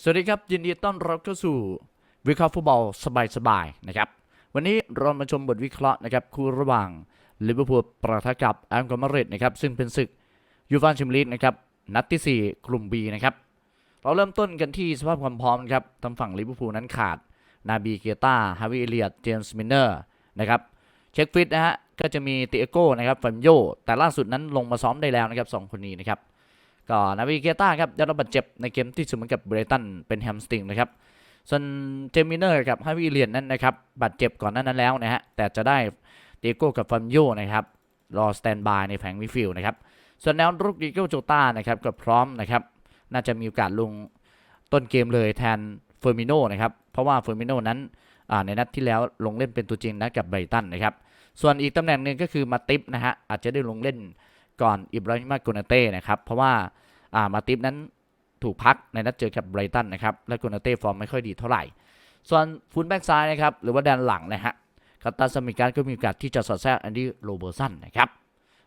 สวัสดีครับ ยินดีต้อนรับเข้าสู่วิเคราะห์ฟุตบอลสบายๆนะครับ วันนี้เรามาชมบทวิเคราะห์นะครับคู่ระหว่างลิเวอร์พูลประทะกับแอมกอมาริดนะครับซึ่งเป็นศึกยูฟ่าแชมเปี้ยนลีกนะครับนัดที่ 4 กลุ่ม B นะครับเราเริ่มต้นกันที่สภาพความพร้อมนะครับทางฝั่งลิเวอร์พูลนั้นขาด นาบีเกต้าฮาวิเอเลียตเจมส์มินเนอร์นะครับเช็คฟิตนะฮะก็จะมีติเอโก้นะครับฟัมโยแต่ล่าสุดนั้นลงมาซ้อมได้แล้วนะครับสองคนนี้นะครับ ก็นาวิเกต้าครับได้รับบาดเจ็บในเกมที่เสมอกับเบรตันเป็นแฮมสตริงนะครับส่วนเจมิเนอร์กับฮาวิเลียนนั้นนะครับบาดเจ็บก่อนหน้านั้นแล้วนะฮะแต่จะได้เดโก้กับฟัมโยนะครับรอสแตนบายในแผงมิฟิลนะครับส่วนแนวรุกดิโกโจต้านะครับก็พร้อมนะครับน่าจะมีโอกาสลงต้นเกมเลยแทนเฟอร์มิโนนะครับเพราะว่าเฟอร์มิโนนั้นในนัดที่แล้วลงเล่นเป็นตัวจริงนะกับไบรตันนะครับส่วนอีกตำแหน่งหนึ่งก็คือมาติปนะฮะอาจจะได้ลงเล่น ก่อนอิบราฮิมาโกนาเต้นะครับเพราะว่าอ่ามาติฟนั้นถูกพักในนัดเจอกับไบรตันนะครับและโกนาเต้ฟอร์มไม่ค่อยดีเท่าไหร่ ส่วนฟุตแบ็กซ้ายนะครับหรือว่าแดนหลังนะฮะคาตาสมิการก็มีโอกาสที่จะสอดแทรกแอนดี้โรเบอร์สันนะครับ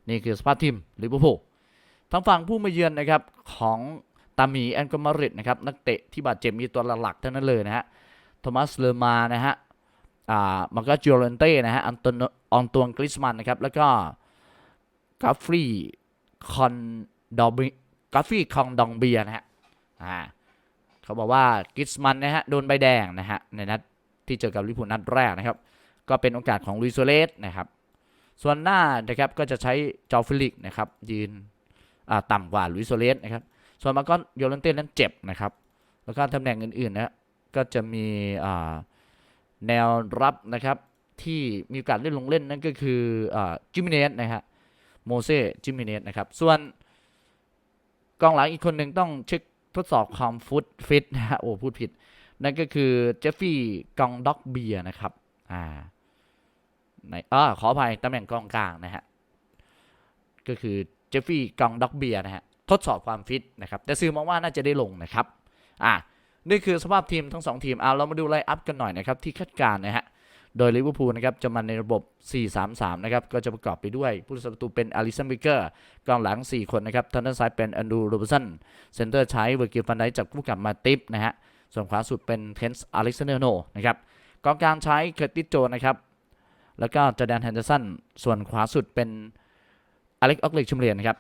นี่คือสภาพทีมลิเวอร์พูลทางฝั่งผู้มาเยือนนะครับของตามีแอนโกมาริดนะครับนักเตะที่บาดเจ็บมีตัวหลักๆทั้งนั้นเลยนะฮะโทมัสเลอมานะฮะอ่ามาร์กาจิโอเรนเต้นะฮะอันตนออนตวนกริสมันนะครับแล้วก็ กาฟรีคอนดอบิกาฟี่คองดองเบียนะฮะอ่าเขาบอกว่ากิสมันนะฮะโดนใบแดงนะฮะในนัดที่เจอกับลิพูนัดแรกนะครับ ก็เป็นโอกาสของลุยโซเลสนะครับ ส่วนหน้านะครับก็จะใช้จอฟิลิกนะครับยืนต่ำกว่าลุยโซเลสนะครับ ส่วนมาก็โยเลนเต้นั้นเจ็บนะครับ แล้วก็ตำแหน่งอื่นๆนะฮะก็จะมีแนวรับนะครับที่มีโอกาสเล่นลงเล่นนั่นก็คืออจิมิเนสนะฮะ โมเซ่จิมิเนสนะครับ ส่วนกองหลังอีกคนหนึ่งต้องเช็คทดสอบความฟุตฟิตนะฮะโอ้พูดผิด นั่นก็คือเจฟฟี่กองด็อกเบียนะครับ อ่าในอ่าขออภัยตำแหน่งกองกลางนะฮะ ก็คือเจฟฟี่กองด็อกเบียนะฮะ ทดสอบความฟิตนะครับ แต่ซื้อมองว่าน่าจะได้ลงนะครับ อ่านี่คือสภาพทีมทั้งสองทีมเอาเรามาดูไลน์อัพกันหน่อยนะครับ ที่คาดการณ์นะฮะ โดยลิเวอร์พูลนะครับจะมาในระบบ 4-3-3 นะครับ ก็จะประกอบไปด้วยผู้รักษาประตูเป็นอลิสันบิเกอร์กองหลัง 4 คนนะครับทางด้านซ้ายเป็นอันดูโรบสันเซนเตอร์ใช้เวอร์กิลฟันไดจับคู่กับมาติฟนะฮะส่วนขวาสุดเป็นเทนส์อเล็กซานเดอร์โนนะครับกองกลางใช้เคอร์ติสโจนะครับแล้วก็จอแดนแฮนเดอร์สันส่วนขวาสุดเป็นอเล็กออกเล็กชุมเรียนนะครับ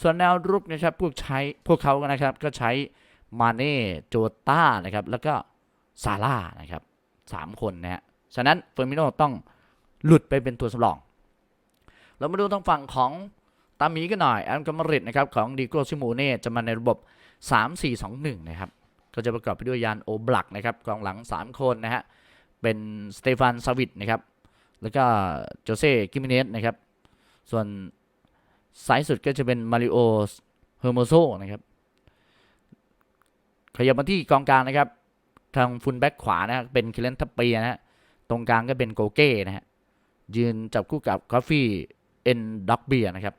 ส่วนแนวรุกนะครับพวกใช้พวกเขานะครับก็ใช้มาเน่โจต้านะครับแล้วก็ซาร่านะครับสามคนนะฮะ ฉะนั้นเฟอร์มิโนต้องหลุดไปเป็นตัวสำรอง เรามาดูทางฝั่งของตามีกันหน่อยแอนกามาริดนะครับของดิโกซิโมเน่จะมาในระบบ 3-4-2-1 นะครับ ก็จะประกอบไปด้วยยานโอบลักนะครับกองหลัง 3 คนนะฮะ เป็นสเตฟานซาวิดนะครับ แล้วก็โจเซ่กิมิเนสนะครับ ส่วนซ้ายสุดก็จะเป็นมาริโอเฮอร์โมโซนะครับ ขยับมาที่กองกลางนะครับ ทางฟุลแบ็กขวานะฮะเป็นคิเลนทัปเปียนะฮะ ตรงกลางก็เป็นโกเก้นะฮะยืนจับคู่กับกอฟฟี่เอ็นด็อกเบียนะครับ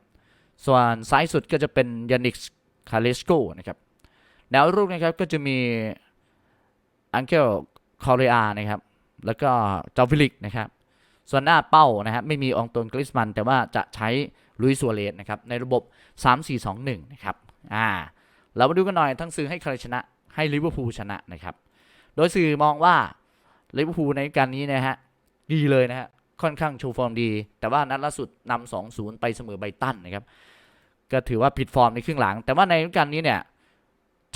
ส่วนซ้ายสุดก็จะเป็นยานิกคาเลสโกนะครับแนวรุกนะครับก็จะมีอังเกลคอเรียนะครับ แล้วก็จอฟิลิกนะครับ ส่วนหน้าเป้านะครับไม่มีองตนกริสมันแต่ว่าจะใช้ลุยสัวเลสนะครับ ในระบบ 3-4-2-1 นะครับ อ่า เรามาดูกันหน่อยทั้งสื่อให้ใครชนะให้ลิเวอร์พูลชนะนะครับ โดยสื่อมองว่า ลิเวอร์พูลในการนี้นะฮะดีเลยนะฮะค่อนข้างโชว์ฟอร์มดี แต่ว่านัดล่าสุดนำ2-0ไปเสมอไบตันนะครับก็ถือว่าผิดฟอร์มในครึ่งหลัง แต่ว่าในลูกาลนี้เนี่ย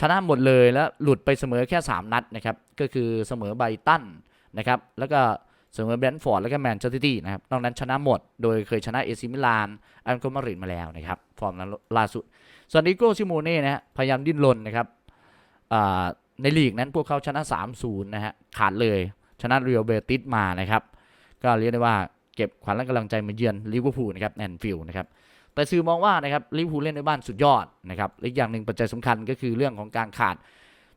ชนะหมดเลยแล้วหลุดไปเสมอแค่ 3 นัดนะครับก็คือเสมอไบตันนะครับแล้วก็เสมอแบรนท์ฟอร์ดแล้วก็แมนเชสเตอร์ซิตี้นะครับนอกนั้นชนะหมด โดยเคยชนะเอซิมิลานอันโกมาริดมาแล้วนะครับฟอร์มนั้นล่าสุดส่วนดิโก้ชิโมเน่นะฮะพยายามดิ้นรนนะครับในลีกนั้นพวกเขาชนะ 3-0 นะฮะขาดเลย ชนะเรียลเบติสมานะครับ ก็เรียกได้ว่าเก็บขวัญและกำลังใจมาเยือนลิเวอร์พูลนะครับแอนฟิลด์นะครับแต่สื่อมองว่านะครับลิเวอร์พูลเล่นในบ้านสุดยอดนะครับอีกอย่างหนึ่งปัจจัยสำคัญก็คือเรื่องของการขาด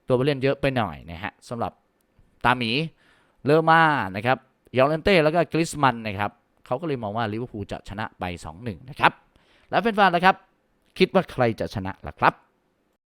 ตัวผู้เล่นเยอะไปหน่อยนะฮะสำหรับตาหมีเลอร์มานะครับยอเลนเต้แล้วก็กริสมันนะครับเขาก็เลยมองว่าลิเวอร์พูลจะชนะไป 2-1 นะครับ แล้วแฟนๆนะครับ คิดว่าใครจะชนะล่ะครับ